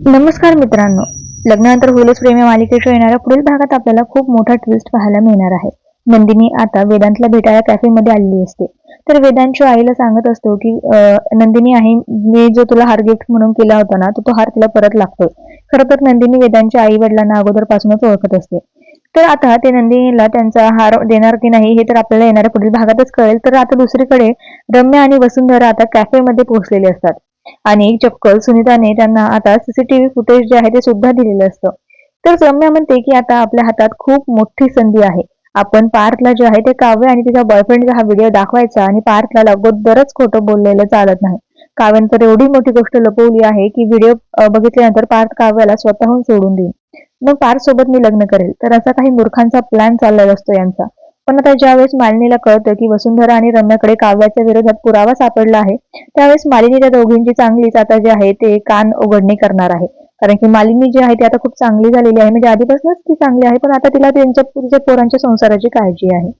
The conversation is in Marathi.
नमस्कार मित्रांनो. लग्नानंतर होलेस प्रेमी मालिकेच्या येणाऱ्या पुढील भागात आपल्याला खूप मोठा ट्विस्ट पाहायला मिळणार आहे. नंदिनी आता वेदांतला भेटायला कॅफेमध्ये आलेली असते. तर वेदांतच्या आईला सांगत असतो की नंदिनी आहे मी जो तुला हार गिफ्ट म्हणून केला होता ना तो तो हार तिला परत लागतोय. खरं तर नंदिनी वेदांच्या आई वडिलांना अगोदरपासूनच ओळखत असते. तर आता ते नंदिनीला त्यांचा हार देणार की नाही हे तर आपल्याला येणाऱ्या पुढील भागातच कळेल. तर आता दुसरीकडे रम्या आणि वसुंधरा आता कॅफेमध्ये पोहोचलेले असतात. आणि चक्कल सुनीताने त्यांना आता सीसीटीव्ही फुटेज जे आहे ते सुद्धा दिलेलं असतं. तर रम्या म्हणते की आता आपल्या हातात खूप मोठी संधी आहे. आपण पार्थला जे आहे ते काव्य आणि तिच्या बॉयफ्रेंडचा हा व्हिडिओ दाखवायचा आणि पार्थला अगोदरच खोटं बोललेलं चालत नाही. काव्याने तर एवढी मोठी गोष्ट लपवली आहे की व्हिडिओ बघितल्यानंतर पार्थ काव्याला स्वतःहून सोडून देईल. मग पार्थ सोबत मी लग्न करेल. तर असा काही मूर्खांचा प्लॅन चाललेला असतो यांचा. पण आता ज्यावेळेस मालिनीला कळतं की वसुंधरा आणि रम्याकडे काव्याच्या विरोधात पुरावा सापडला आहे त्यावेळेस मालिनी त्या दोघींची चांगलीच आता जे आहे ते कान उघडणी करणार आहे. कारण की मालिनी जी आहे ती आता खूप चांगली झालेली आहे. म्हणजे आधीपासूनच ती चांगली आहे पण आता तिला त्यांच्या तिच्या पोरांच्या संसाराची काळजी आहे.